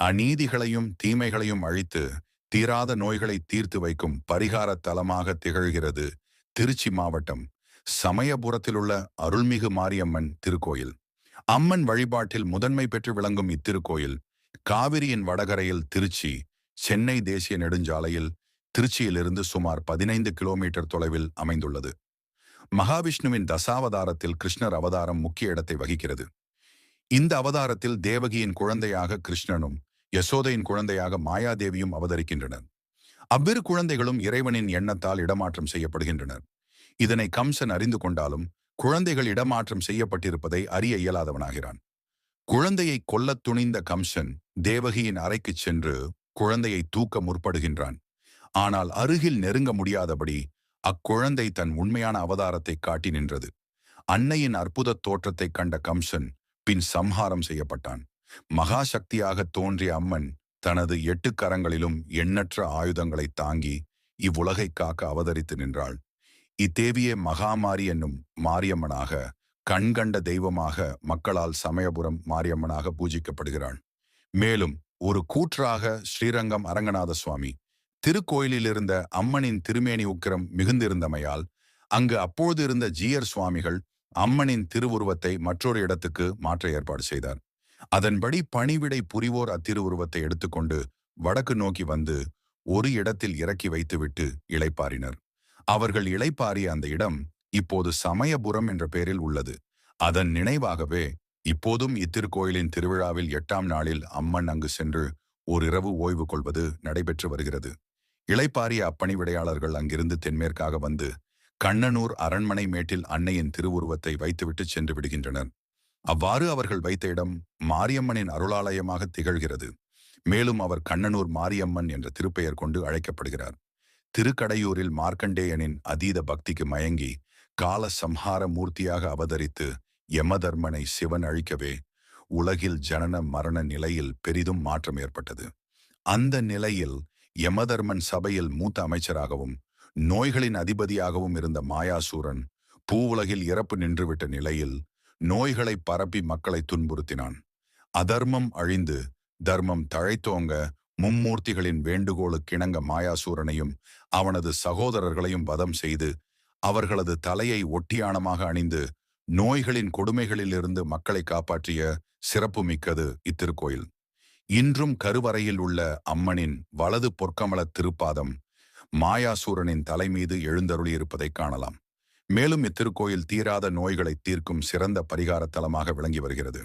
அநீதிகளையும் தீமைகளையும் அழித்து தீராத நோய்களை தீர்த்து வைக்கும் பரிகார தலமாக திகழ்கிறது திருச்சி மாவட்டம் சமயபுரத்திலுள்ள அருள்மிகு மாரியம்மன் திருக்கோயில். அம்மன் வழிபாட்டில் முதன்மை பெற்று விளங்கும் இத்திருக்கோயில் காவிரியின் வடகரையில் திருச்சி சென்னை தேசிய நெடுஞ்சாலையில் திருச்சியிலிருந்து சுமார் பதினைந்து கிலோமீட்டர் தொலைவில் அமைந்துள்ளது. மகாவிஷ்ணுவின் தசாவதாரத்தில் கிருஷ்ணர் அவதாரம் முக்கிய இடத்தை வகிக்கிறது. இந்த அவதாரத்தில் தேவகியின் குழந்தையாக கிருஷ்ணனும் யசோதையின் குழந்தையாக மாயாதேவியும் அவதரிக்கின்றனர். அவ்விரு குழந்தைகளும் இறைவனின் எண்ணத்தால் இடமாற்றம் செய்யப்படுகின்றனர். இதனை கம்சன் அறிந்து கொண்டாலும் குழந்தைகள் இடமாற்றம் செய்யப்பட்டிருப்பதை அறிய இயலாதவனாகிறான். குழந்தையை கொல்லத் துணிந்த கம்சன் தேவகியின் அறைக்குச் சென்று குழந்தையை தூக்க முற்படுகின்றான். ஆனால் அருகில் நெருங்க முடியாதபடி அக்குழந்தை தன் உண்மையான அவதாரத்தை காட்டி நின்றது. அன்னையின் அற்புத தோற்றத்தைக் கண்ட கம்சன் பின் சம்ஹாரம் செய்யப்பட்டான். மகாசக்தியாக தோன்றிய அம்மன் தனது எட்டு கரங்களிலும் எண்ணற்ற ஆயுதங்களை தாங்கி இவ்வுலகை காக்க அவதரித்து நின்றாள். இத்தேவியே மகாமாரி என்னும் மாரியம்மனாக கண்கண்ட தெய்வமாக மக்களால் சமயபுரம் மாரியம்மனாக பூஜிக்கப்படுகிறாள். மேலும் ஒரு கூற்றாக ஸ்ரீரங்கம் அரங்கநாத சுவாமி திருக்கோயிலில் இருந்த அம்மனின் திருமேனி உக்கிரம் மிகுந்திருந்தமையால் அங்கு அப்போது இருந்த ஜீயர் சுவாமிகள் அம்மனின் திருவுருவத்தை மற்றொரு இடத்துக்கு மாற்ற ஏற்பாடு செய்தார். அதன்படி பணிவிடை புரிவோர் அத்திருவுருவத்தை எடுத்துக்கொண்டு வடக்கு நோக்கி வந்து ஒரு இடத்தில் இறக்கி வைத்துவிட்டு இளைப்பாறினர். அவர்கள் இளைப்பாறிய அந்த இடம் இப்போது சமயபுரம் என்ற பெயரில் உள்ளது. அதன் நினைவாகவே இப்போதும் இத்திருக்கோயிலின் திருவிழாவில் எட்டாம் நாளில் அம்மன் அங்கு சென்று ஓரிரவு ஓய்வு கொள்வது நடைபெற்று வருகிறது. இளைப்பாரிய அப்பணிவிடையாளர்கள் அங்கிருந்து தென்மேற்காக வந்து கண்ணனூர் அரண்மனை மேட்டில் அன்னையின் திருவுருவத்தை வைத்துவிட்டு சென்று விடுகின்றனர். அவ்வாறு அவர்கள் வைத்த இடம் மாரியம்மனின் அருளாலயமாக திகழ்கிறது. மேலும் அவர் கண்ணனூர் மாரியம்மன் என்ற திருப்பெயர் கொண்டு அழைக்கப்படுகிறார். திருக்கடையூரில் மார்க்கண்டேயனின் அதீத பக்திக்கு மயங்கி கால சம்ஹார மூர்த்தியாக அவதரித்து யமதர்மனை சிவன் அழிக்கவே உலகில் ஜனன மரண நிலையில் பெரிதும் மாற்றம் ஏற்பட்டது. அந்த நிலையில் யமதர்மன் சபையில் மூத்த அமைச்சராகவும் நோய்களின் அதிபதியாகவும் இருந்த மாயாசூரன் பூவுலகில் இறப்பு நின்றுவிட்ட நிலையில் நோய்களை பரப்பி மக்களை துன்புறுத்தினான். அதர்மம் அழிந்து தர்மம் தழைத்தோங்க மும்மூர்த்திகளின் வேண்டுகோளுக்கிணங்க மாயாசூரனையும் அவனது சகோதரர்களையும் வதம் செய்து அவர்களது தலையை ஒட்டியானமாக அணிந்து நோய்களின் கொடுமைகளிலிருந்து மக்களை காப்பாற்றிய சிறப்புமிக்கது இத்திருக்கோயில். இன்றும் கருவறையில் உள்ள அம்மனின் வலது பொற்கமல திருப்பாதம் மாயாசூரனின் தலைமீது எழுந்தருளியிருப்பதைக் காணலாம். மேலும் இத்திருக்கோயில் தீராத நோய்களை தீர்க்கும் சிறந்த பரிகார தலமாக விளங்கி வருகிறது.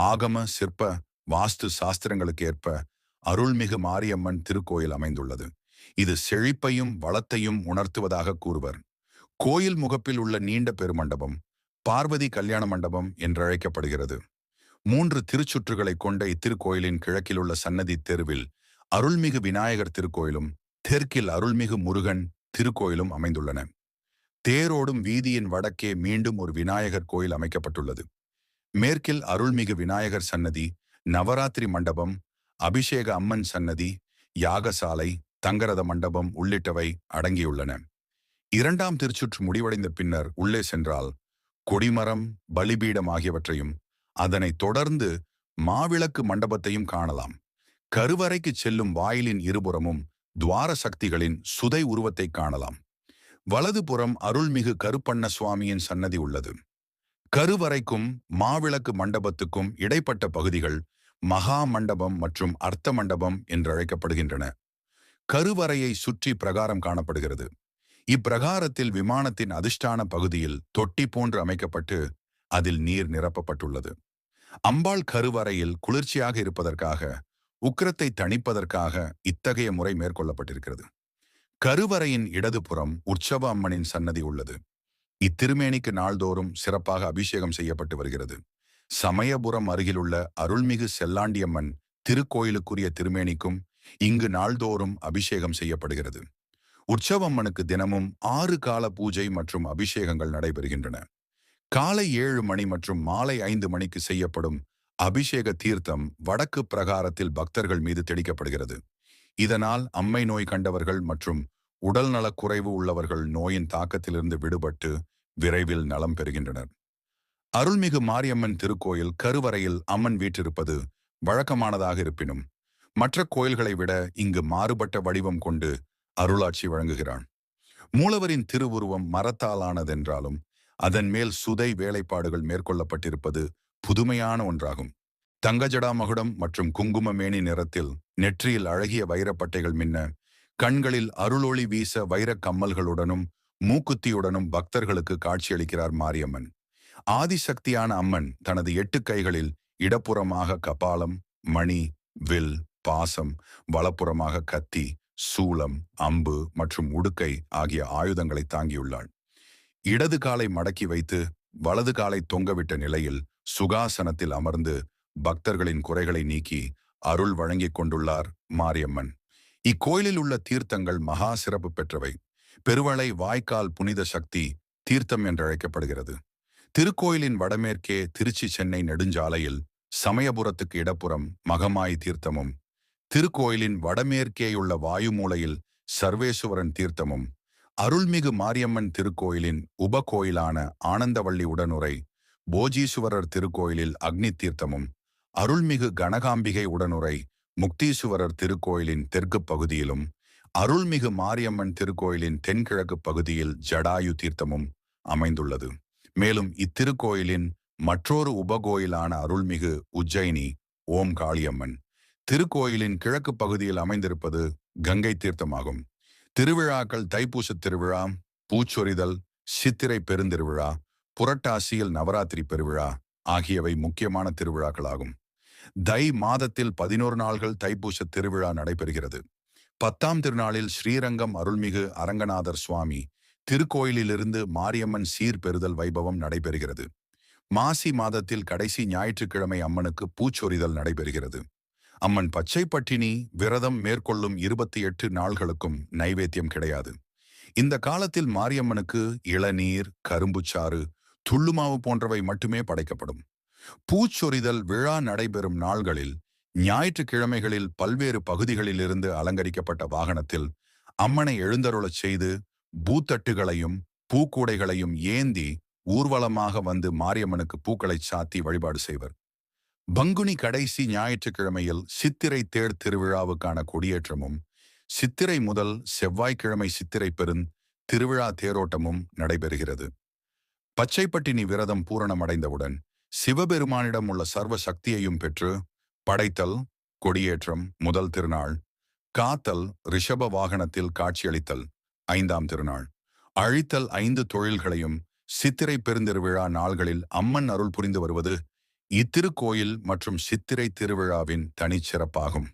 ஆகம சிற்ப வாஸ்து சாஸ்திரங்களுக்கு ஏற்ப அருள்மிகு மாரியம்மன் திருக்கோயில் அமைந்துள்ளது. இது செழிப்பையும் வளத்தையும் உணர்த்துவதாக கூறுவர். கோயில் முகப்பில் உள்ள நீண்ட பெருமண்டபம் பார்வதி கல்யாண மண்டபம் என்றழைக்கப்படுகிறது. மூன்று திருச்சுற்றுகளை கொண்ட இத்திருக்கோயிலின் கிழக்கில் உள்ள சன்னதி தெருவில் அருள்மிகு விநாயகர் திருக்கோயிலும் தெற்கில் அருள்மிகு முருகன் திருக்கோயிலும் அமைந்துள்ளன. தேரோடும் வீதியின் வடக்கே மீண்டும் ஒரு விநாயகர் கோயில் அமைக்கப்பட்டுள்ளது. மேற்கில் அருள்மிகு விநாயகர் சன்னதி நவராத்திரி மண்டபம் அபிஷேக அம்மன் சன்னதி யாகசாலை தங்கரத மண்டபம் உள்ளிட்டவை அடங்கியுள்ளன. இரண்டாம் திருச்சுற்று முடிவடைந்த பின்னர் உள்ளே சென்றால் கொடிமரம் பலிபீடம் ஆகியவற்றையும் அதனைத் தொடர்ந்து மாவிளக்கு மண்டபத்தையும் காணலாம். கருவறைக்கு செல்லும் வாயிலின் இருபுறமும் துவார சக்திகளின் சுதை உருவத்தை காணலாம். வலதுபுறம் அருள்மிகு கருப்பண்ண சுவாமியின் சன்னதி உள்ளது. கருவறைக்கும் மாவிளக்கு மண்டபத்துக்கும் இடைப்பட்ட பகுதிகள் மகா மண்டபம் மற்றும் அர்த்த மண்டபம் என்று அழைக்கப்படுகின்றன. கருவறையை சுற்றி பிரகாரம் காணப்படுகிறது. இப்பிரகாரத்தில் விமானத்தின் அதிர்ஷ்டான பகுதியில் தொட்டி போன்று அமைக்கப்பட்டு அதில் நீர் நிரப்பப்பட்டுள்ளது. அம்பாள் கருவறையில் குளிர்ச்சியாக இருப்பதற்காக உக்கிரத்தை தணிப்பதற்காக இத்தகைய முறை மேற்கொள்ளப்பட்டிருக்கிறது. கருவறையின் இடதுபுறம் உற்சவ அம்மனின் சன்னதி உள்ளது. இத்திருமேனிக்கு நாள்தோறும் சிறப்பாக அபிஷேகம் செய்யப்பட்டு வருகிறது. சமயபுரம் அருகிலுள்ள அருள்மிகு செல்லாண்டியம்மன் திருக்கோயிலுக்குரிய திருமேனிக்கும் இங்கு நாள்தோறும் அபிஷேகம் செய்யப்படுகிறது. உற்சவம்மனுக்கு தினமும் ஆறு கால பூஜை மற்றும் அபிஷேகங்கள் நடைபெறுகின்றன. காலை ஏழு மணி மற்றும் மாலை ஐந்து மணிக்கு செய்யப்படும் அபிஷேக தீர்த்தம் வடக்கு பிரகாரத்தில் பக்தர்கள் மீது தெளிக்கப்படுகிறது. இதனால் அம்மை நோய் கண்டவர்கள் மற்றும் உடல் குறைவு உள்ளவர்கள் நோயின் தாக்கத்திலிருந்து விடுபட்டு விரைவில் நலம் பெறுகின்றனர். அருள்மிகு மாரியம்மன் திருக்கோயில் கருவறையில் அம்மன் வீற்றிருப்பது வழக்கமானதாக இருப்பினும் மற்ற கோயில்களை விட இங்கு மாறுபட்ட வடிவம் கொண்டு அருளாட்சி வழங்குகிறான். மூலவரின் திருவுருவம் மரத்தாலானதென்றாலும் அதன் மேல் சுதை வேலைப்பாடுகள் மேற்கொள்ளப்பட்டிருப்பது புதுமையான ஒன்றாகும். தங்கஜடா மகுடம் மற்றும் குங்குமமேனி நிறத்தில் நெற்றியில் அழகிய வைரப்பட்டைகள் மின்ன கண்களில் அருளொளி வீச வைரக் கம்மல்களுடனும் மூக்குத்தியுடனும் பக்தர்களுக்கு காட்சியளிக்கிறார் மாரியம்மன். ஆதிசக்தியான அம்மன் தனது எட்டு கைகளில் இடப்புறமாக கபாலம் மணி வில் பாசம் வலப்புறமாக கத்தி சூளம் அம்பு மற்றும் உடுக்கை ஆகிய ஆயுதங்களை தாங்கியுள்ளாள். இடது காலை மடக்கி வைத்து வலது காலை தொங்கவிட்ட நிலையில் சுகாசனத்தில் அமர்ந்து பக்தர்களின் குறைகளை நீக்கி அருள் வழங்கிக் கொண்டுள்ளார் மாரியம்மன். இக்கோயிலில் உள்ள தீர்த்தங்கள் மகா சிறப்பு பெற்றவை. பெருவளை வாய்க்கால் புனித சக்தி தீர்த்தம் என்றழைக்கப்படுகிறது. திருக்கோயிலின் வடமேற்கே திருச்சி சென்னை நெடுஞ்சாலையில் சமயபுரத்துக்கு இடப்புறம் மகமாய் தீர்த்தமும் திருக்கோயிலின் வடமேற்கேயுள்ள வாயுமூலையில் சர்வேசுவரன் தீர்த்தமும் அருள்மிகு மாரியம்மன் திருக்கோயிலின் உபகோயிலான ஆனந்தவள்ளி உடனுரை போஜீசுவரர் திருக்கோயிலில் அக்னி தீர்த்தமும் அருள்மிகு கனகாம்பிகை உடனுரை முக்தீசுவரர் திருக்கோயிலின் தெற்கு பகுதியிலும் அருள்மிகு மாரியம்மன் திருக்கோயிலின் தென்கிழக்கு பகுதியில் ஜடாயு தீர்த்தமும் அமைந்துள்ளது. மேலும் இத்திருக்கோயிலின் மற்றொரு உபகோயிலான அருள்மிகு உஜ்ஜயினி ஓம் காளியம்மன். திருக்கோயிலின் கிழக்கு பகுதியில் அமைந்திருப்பது கங்கை தீர்த்தமாகும். திருவிழாக்கள் தைப்பூச திருவிழா பூச்சொரிதல் சித்திரை பெருந்திருவிழா புரட்டாசியில் நவராத்திரி பெருவிழா ஆகியவை முக்கியமான திருவிழாக்களாகும். தை மாதத்தில் பதினோரு நாள்கள் தைப்பூச திருவிழா நடைபெறுகிறது. பத்தாம் திருநாளில் ஸ்ரீரங்கம் அருள்மிகு அரங்கநாதர் சுவாமி திருக்கோயிலிலிருந்து மாரியம்மன் சீர் பெறுதல் வைபவம் நடைபெறுகிறது. மாசி மாதத்தில் கடைசி ஞாயிற்றுக்கிழமை அம்மனுக்கு பூச்சொரிதல் நடைபெறுகிறது. அம்மன் பச்சை பட்டினி விரதம் மேற்கொள்ளும் இருபத்தி எட்டு நாள்களுக்கும் நைவேத்தியம் கிடையாது. இந்த காலத்தில் மாரியம்மனுக்கு இளநீர் கரும்புச்சாறு துள்ளுமாவு போன்றவை மட்டுமே படைக்கப்படும். பூச்சொரிதல் விழா நடைபெறும் நாள்களில் ஞாயிற்றுக்கிழமைகளில் பல்வேறு பகுதிகளிலிருந்து அலங்கரிக்கப்பட்ட வாகனத்தில் அம்மனை எழுந்தருளச் செய்து பூத்தட்டுகளையும் பூக்கூடைகளையும் ஏந்தி ஊர்வலமாக வந்து மாரியம்மனுக்கு பூக்களை சாத்தி வழிபாடு செய்வர். பங்குனி கடைசி ஞாயிற்றுக்கிழமையில் சித்திரை தேர் திருவிழாவுக்கான கொடியேற்றமும் சித்திரை முதல் செவ்வாய்க்கிழமை சித்திரை பெருந் திருவிழா தேரோட்டமும் நடைபெறுகிறது. பச்சைப்பட்டினி விரதம் பூரணமடைந்தவுடன் சிவபெருமானிடம் உள்ள சர்வ சக்தியையும் பெற்று படைத்தல் கொடியேற்றம் முதல் திருநாள் காத்தல் ரிஷப வாகனத்தில் காட்சியளித்தல் ஐந்தாம் திருநாள். அழித்தல் ஐந்து தொழில்களையும் சித்திரை பெருந்திருவிழா நாள்களில் அம்மன் அருள் புரிந்து வருவது இத்திருக்கோயில் மற்றும் சித்திரை திருவிழாவின் தனிச்சிறப்பாகும்.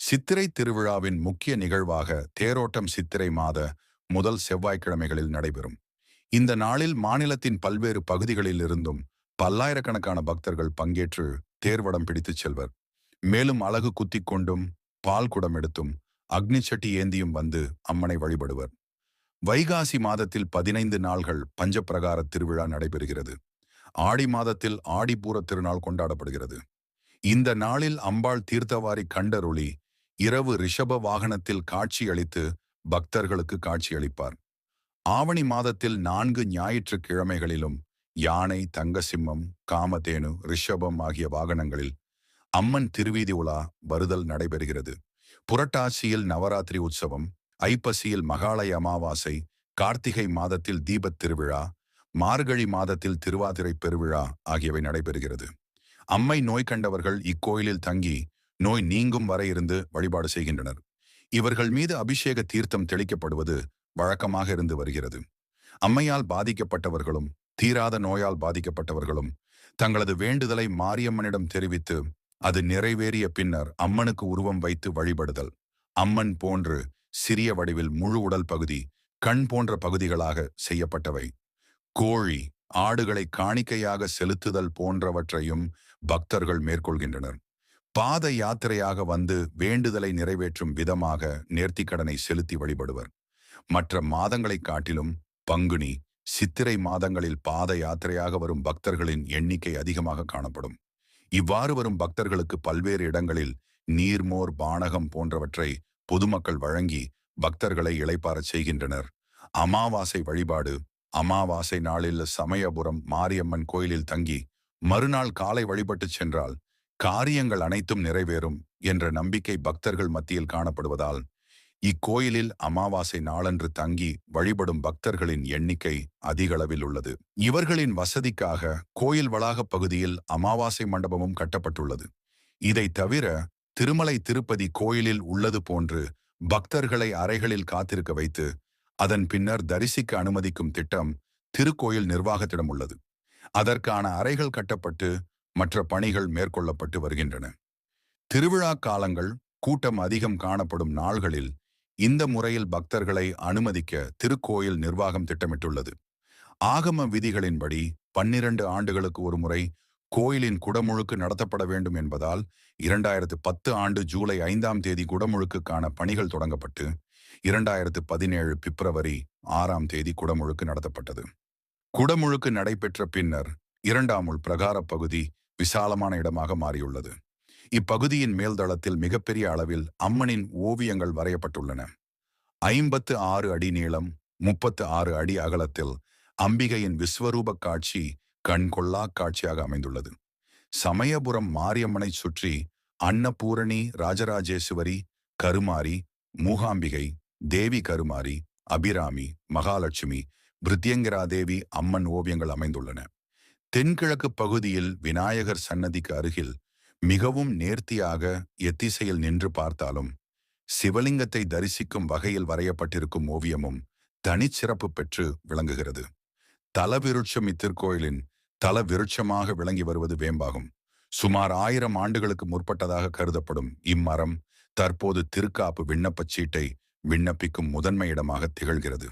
சித்திரை திருவிழாவின் முக்கிய நிகழ்வாக தேரோட்டம் சித்திரை மாத முதல் செவ்வாய்க்கிழமைகளில் நடைபெறும். இந்த நாளில் மாநிலத்தின் பல்வேறு பகுதிகளில் இருந்தும் பல்லாயிரக்கணக்கான பக்தர்கள் பங்கேற்று தேர்வடம் பிடித்துச் செல்வர். மேலும் அழகு குத்தி கொண்டும் பால் குடம் எடுத்தும் அக்னி சட்டி ஏந்தியும் வந்து அம்மனை வழிபடுவர். வைகாசி மாதத்தில் பதினைந்து நாள்கள் பஞ்சப்பிரகார திருவிழா நடைபெறுகிறது. ஆடி மாதத்தில் ஆடிப்பூர திருநாள் கொண்டாடப்படுகிறது. இந்த நாளில் அம்பாள் தீர்த்தவாரி கண்டருளி இரவு ரிஷப வாகனத்தில் காட்சியளித்து பக்தர்களுக்கு காட்சியளிப்பார் ஆவணி மாதத்தில் நான்கு ஞாயிற்றுக்கிழமைகளிலும் யானை தங்கசிம்மம் காமதேனு ரிஷபம் ஆகிய வாகனங்களில் அம்மன் திருவீதி உலா வருதல் நடைபெறுகிறது. புரட்டாசியில் நவராத்திரி உற்சவம் ஐப்பசியில் மகாலய அமாவாசை கார்த்திகை மாதத்தில் தீபத் திருவிழா மார்கழி மாதத்தில் திருவாதிரை பெருவிழா ஆகியவை நடைபெறுகிறது. அம்மை நோய் கண்டவர்கள் இக்கோயிலில் தங்கி நோய் நீங்கும் வரை இருந்து வழிபாடு செய்கின்றனர். இவர்கள் மீது அபிஷேக தீர்த்தம் தெளிக்கப்படுவது வழக்கமாக இருந்து வருகிறது. அம்மையால் பாதிக்கப்பட்டவர்களும் தீராத நோயால் பாதிக்கப்பட்டவர்களும் தங்களது வேண்டுதலை மாரியம்மனிடம் தெரிவித்து அது நிறைவேறிய பின்னர் அம்மனுக்கு உருவம் வைத்து வழிபடுதல். அம்மன் போன்று சிறிய வடிவில் முழு உடல் பகுதி கண் போன்ற பகுதிகளாக செய்யப்பட்டவை. கோழி ஆடுகளை காணிக்கையாக செலுத்துதல் போன்றவற்றையும் பக்தர்கள் மேற்கொள்கின்றனர். பாத யாத்திரையாக வந்து வேண்டுதலை நிறைவேற்றும் விதமாக நேர்த்திக்கடனை செலுத்தி வழிபடுவர். மற்ற மாதங்களைக் காட்டிலும் பங்குனி சித்திரை மாதங்களில் பாத யாத்திரையாக வரும் பக்தர்களின் எண்ணிக்கை அதிகமாக காணப்படும். இவ்வாறு வரும் பக்தர்களுக்கு பல்வேறு இடங்களில் நீர்மோர் பானகம் போன்றவற்றை பொதுமக்கள் வழங்கி பக்தர்களை இளைப்பாரச் செய்கின்றனர். அமாவாசை வழிபாடு அமாவாசை நாளில் சமயபுரம் மாரியம்மன் கோயிலில் தங்கி மறுநாள் காலை வழிபட்டுச் சென்றால் காரியங்கள் அனைத்தும் நிறைவேறும் என்ற நம்பிக்கை பக்தர்கள் மத்தியில் காணப்படுவதால் இக்கோயிலில் அமாவாசை நாளன்று தங்கி வழிபடும் பக்தர்களின் எண்ணிக்கை அதிகளவில் உள்ளது. இவர்களின் வசதிக்காக கோயில் வளாகப் பகுதியில் அமாவாசை மண்டபமும் கட்டப்பட்டுள்ளது. இதை தவிர திருமலை திருப்பதி கோயிலில் உள்ளது போன்று பக்தர்களை அறைகளில் காத்திருக்க வைத்து அதன் பின்னர் தரிசிக்க அனுமதிக்கும் திட்டம் திருக்கோயில் நிர்வாகத்திடம் உள்ளது. அதற்கான அறைகள் கட்டப்பட்டு மற்ற பணிகள் மேற்கொள்ளப்பட்டு வருகின்றன. திருவிழா காலங்கள் கூட்டம் அதிகம் காணப்படும் நாள்களில் இந்த முறையில் பக்தர்களை அனுமதிக்க திருக்கோயில் நிர்வாகம் திட்டமிட்டுள்ளது. ஆகம விதிகளின்படி பன்னிரண்டு ஆண்டுகளுக்கு ஒரு முறை கோயிலின் குடமுழுக்கு நடத்தப்பட வேண்டும் என்பதால் இரண்டாயிரத்து பத்து ஆண்டு ஜூலை ஐந்தாம் தேதி குடமுழுக்குக்கான பணிகள் தொடங்கப்பட்டு இரண்டாயிரத்து பதினேழு பிப்ரவரி ஆறாம் தேதி குடமுழுக்கு நடத்தப்பட்டது. குடமுழுக்கு நடைபெற்ற பின்னர் இரண்டாம் உள் பிரகார பகுதி விசாலமான இடமாக மாறியுள்ளது. இப்பகுதியின் மேல்தளத்தில் மிகப்பெரிய அளவில் அம்மனின் ஓவியங்கள் வரையப்பட்டுள்ளன. ஐம்பத்து ஆறு அடி நீளம் முப்பத்து ஆறு அடி அகலத்தில் அம்பிகையின் விஸ்வரூப காட்சி கண்கொள்ளா காட்சியாக அமைந்துள்ளது. சமயபுரம் மாரியம்மனை சுற்றி அன்னபூரணி ராஜராஜேஸ்வரி கருமாரி மூகாம்பிகை தேவி கருமாரி அபிராமி மகாலட்சுமி பிருத்யங்கிரா தேவி அம்மன் ஓவியங்கள் அமைந்துள்ளன. தென்கிழக்கு பகுதியில் விநாயகர் சன்னதிக்கு அருகில் மிகவும் நேர்த்தியாக எத்திசையில் நின்று பார்த்தாலும் சிவலிங்கத்தை தரிசிக்கும் வகையில் வரையப்பட்டிருக்கும் ஓவியமும் தனிச்சிறப்பு பெற்று விளங்குகிறது. தலவிருட்சம் இத்திருக்கோயிலின் தல விருட்சமாக விளங்கி வருவது வேம்பாகும். சுமார் ஆயிரம் ஆண்டுகளுக்கு முற்பட்டதாக கருதப்படும் இம்மரம் தற்போது திருக்காப்பு விண்ணப்பச் சீட்டை விண்ணப்பிக்கும் முதன்மை இடமாக திகழ்கிறது.